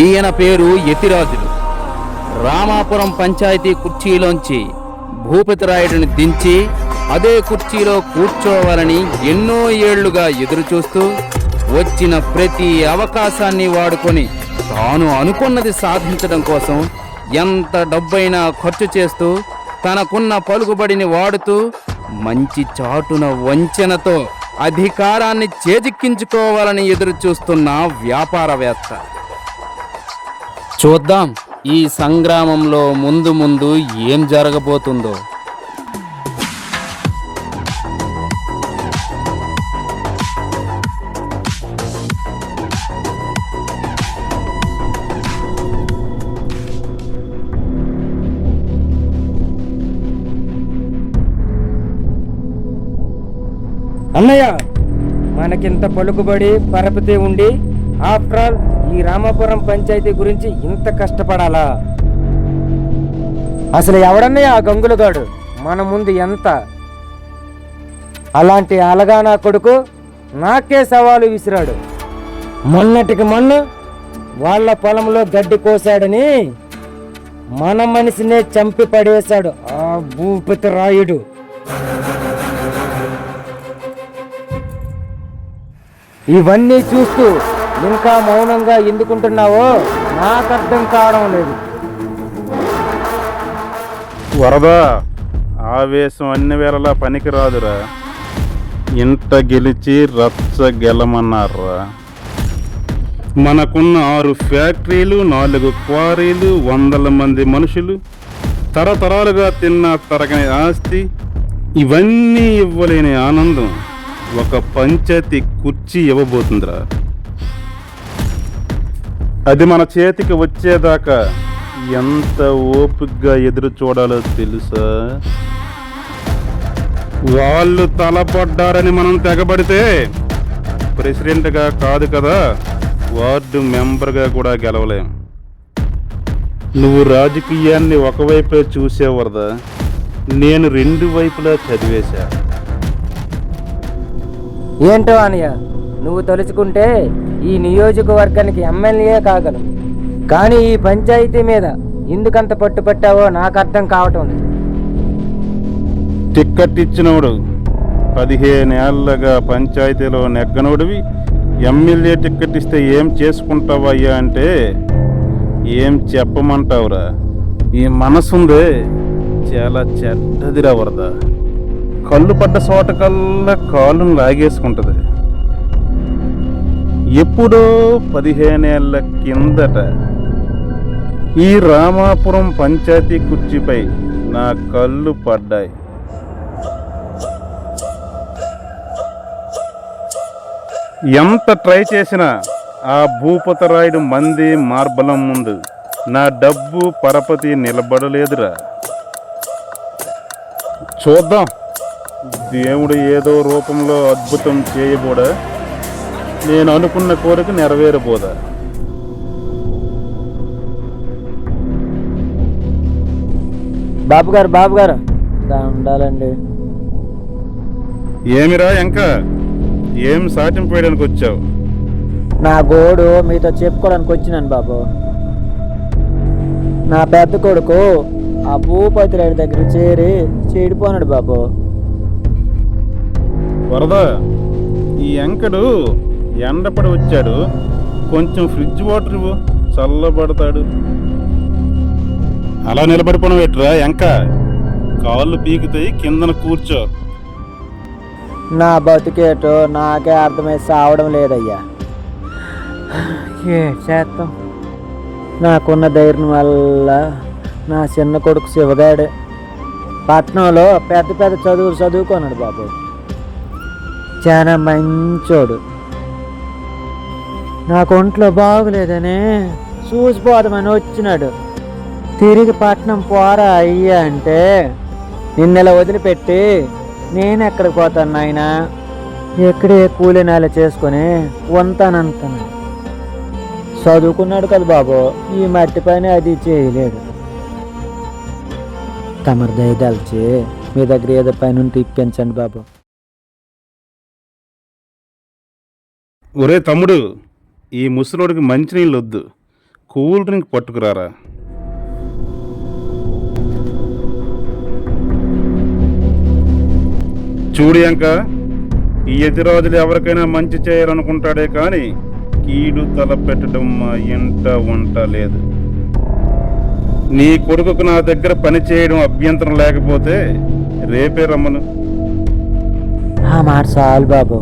ఈయన పేరు యతిరాజులు. రామాపురం పంచాయతీ కుర్చీలోంచి భూపతిరాయుడిని దించి అదే కుర్చీలో కూర్చోవాలని ఎన్నో ఏళ్ళుగా ఎదురుచూస్తూ వచ్చిన ప్రతి అవకాశాన్ని వాడుకొని తాను అనుకున్నది సాధించడం కోసం ఎంత డబ్బైనా ఖర్చు చేస్తూ తనకున్న పలుకుబడిని వాడుతూ మంచి చాటున వంచనతో అధికారాన్ని చేజిక్కించుకోవాలని ఎదురు చూస్తున్న వ్యాపారవేత్త. చూద్దాం ఈ సంగ్రామంలో ముందు ముందు ఏం జరగబోతుందో. అన్నయ్య మనకింత పలుకుబడి పరపతి ఉండి ఆఫ్టర్ ఆల్ ఈ రామాపురం పంచాయతీ గురించి ఇంత కష్టపడాలా? అసలు ఎవడన్నా ఆ గంగులగాడు? మన ముందు ఎంత? అలాంటి అలగానా కొడుకు నాకే సవాలు విసిరాడు. మొన్నటికి మొన్న వాళ్ళ పొలంలో గడ్డి కోసాడని మన మనిషినే చంపి పడేశాడు ఆ భూపతి రాయుడు ఇవన్నీ చూస్తూ ఇంకా మౌనంగా ఎందుకుంటున్నావో నాకు అర్థం కావడం లేదు. వరద ఆవేశం అన్ని వేళలా పనికిరాదురా. ఇంత గెలిచి రచ్చ గెలమన్నారా మనకున్న ఆరు ఫ్యాక్టరీలు నాలుగు క్వారీలు వందల మంది మనుషులు తరతరాలుగా తిన్న తరగని ఆస్తి ఇవన్నీ ఇవ్వలేని ఆనందం ఒక పంచాయతీ కుర్చీ ఇవ్వబోతుందిరా. అది మన చేతికి వచ్చేదాకా ఎంత ఓపికగా ఎదురు చూడాలో తెలుసా? వాళ్ళు తలపడ్డారని మనం తెగబడితే ప్రెసిడెంట్గా కాదు కదా వార్డు మెంబర్గా కూడా గెలవలేం. నువ్వు రాజకీయాన్ని ఒకవైపే చూసేవరదా? నేను రెండు వైపులా చదివేశా. ఏంటో అనయ్య నువ్వు తలుచుకుంటే ఈ నియోజకవర్గానికి ఎమ్మెల్యే కాగలం. కానీ ఈ పంచాయతీ మీద ఎందుకంత పట్టుపట్టావో నాకు అర్థం కావటం లేదు. టిక్కెట్ ఇచ్చినోడు పదిహేను ఏళ్ళగా పంచాయతీలో నెగ్గనోడివి. ఎమ్మెల్యే టిక్కెట్ ఇస్తే ఏం చేసుకుంటావయ్యా అంటే ఏం చెప్పమంటావురా? ఈ మనసుందే చాలా చెడ్డదిరా వరద. కళ్ళు పడ్డ చోటకల్లా కాళ్ళను లాగేసుకుంటది. ఎప్పుడో పదిహేనేళ్ళ కిందట ఈ రామాపురం పంచాయతీ కుర్చీపై నా కళ్ళు పడ్డాయి. ఎంత ట్రై చేసినా ఆ భూపతరాయుడు మంది మార్బలం ముందు నా డబ్బు పరపతి నిలబడలేదురా. చూద్దాం. దేవుడు ఏదో రూపంలో అద్భుతం చేయబోడా? నేను అనుకున్న కోరిక నెరవేరబోదా? బాబు గారు బాబు గారు ఉండాలండి. ఏమిరా ఇంకా ఏం సాటింపు వేయడానికి వచ్చావు? నా గోడు మీతో చెప్పుకోవడానికి వచ్చినాను బాబు. నా పెద్ద కొడుకు ఆ భూపతి రెడ్డి దగ్గర చేరి చెడిపోనాడు బాబు. వరద ఈ ఎంకడు ఎండపడి వచ్చాడు కొంచెం ఫ్రిడ్జ్ వాటర్ ఇవ్వు. చల్లబడతాడు. అలా నిలబడిపోవడం ఎట్రా ఎంక? కాళ్ళు పీకుతాయి కిందన కూర్చో. నా బతుకేటో నాకే అర్థమై సావడం లేదయ్యా. ఏ చేస్తాం నాకున్న ధైర్యం వల్ల నా చిన్న కొడుకు శివగాడే. పట్నంలో పెద్ద పెద్ద చదువులు చదువుకున్నాడు బాబు. చాలా మంచోడు. నాకు ఒంట్లో బాగులేదని చూసిపోదామని వచ్చినాడు. తిరిగి పట్నం పోరా అయ్యా అంటే నిన్నెలా వదిలిపెట్టి నేను ఎక్కడికి పోతాను నాయన? ఎక్కడే కూలి చేసుకొని వంతానంతాను చదువుకున్నాడు కదా బాబు ఈ మట్టి పని అది చేయలేడు. తమరు దయదాల్చి మీ దగ్గర ఏదో పని ఉంటే ఇప్పించండి బాబు. ఒరే తమ్ముడు ఈ ముసలోడికి మంచినీళ్ళు వద్దు కూల్ డ్రింక్ పట్టుకురారా. చూడు అంక ఈ ఎదిరాజులు ఎవరికైనా మంచి చేయాలనుకుంటాడే కానీ కీడు తలపెట్టడం మా ఇంట వంట లేదు. నీ కొడుకుకు నా దగ్గర పని చేయడం అభ్యంతరం లేకపోతే రేపే రమ్మను. మాట చాలు బాబు.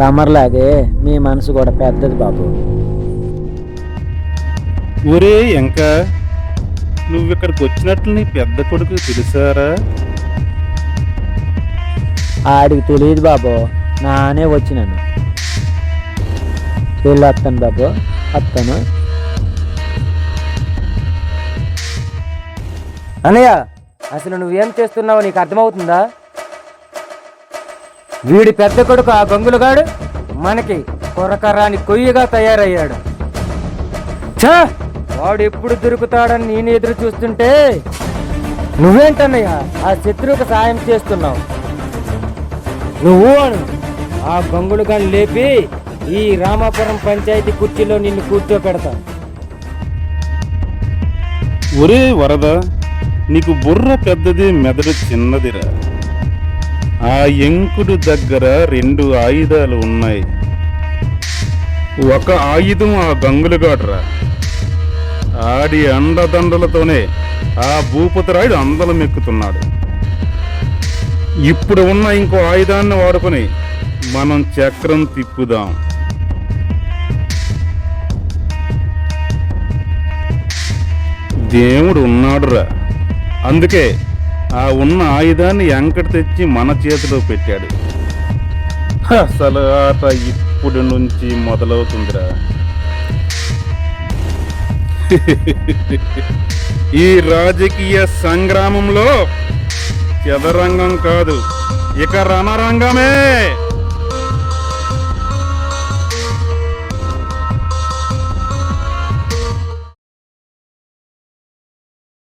తమర్లాగే మీ మనసు కూడా పెద్దది బాబు. ఒరే ఇంకా నువ్వు ఇక్కడికి వచ్చినట్లు నీ పెద్ద కొడుకు తెలుసారా? ఆడికి తెలియదు బాబు నానే వచ్చినాను. వెళ్ళి వస్తాను బాబు వస్తాను. అనయ్య అసలు నువ్వేం చేస్తున్నావో నీకు అర్థమవుతుందా? వీడి పెద్ద కొడుకు ఆ గంగులగాడు మనకి కొరకరాని కొయ్యగా తయారయ్యాడు. ఛా! వాడు ఎప్పుడు దొరుకుతాడని నేను ఎదురు చూస్తుంటే నువ్వేంటన్నయ్య? ఆ శత్రువుకు సాయం చేస్తున్నావు. నువ్వు అను. ఆ గంగులుగాని లేపి ఈ రామాపురం పంచాయతీ కుర్చీలో నిన్ను కూర్చోపెడతా. ఒరే వరద నీకు బుర్ర పెద్దది మెదడు చిన్నదిరా. ఆ ఎంకుడు దగ్గర రెండు ఆయుధాలు ఉన్నాయి. ఒక ఆయుధం ఆ గంగులుగాడ్రా. ఆడి అండదండలతోనే ఆ భూపతిరాయుడు అందలం ఎక్కుతున్నాడు ఇప్పుడు ఉన్న ఇంకో ఆయుధాన్ని వాడుకొని మనం చక్రం తిప్పుదాం. దేవుడు ఉన్నాడురా అందుకే ఆ ఉన్న ఆయుధాన్ని వెంకట తెచ్చి మన చేతిలో పెట్టాడు. అసలు ఆట ఇప్పుడు నుంచి మొదలవుతుందిరా. ఈ రాజకీయ సంగ్రామంలో చదరంగం కాదు ఇక రణరంగమే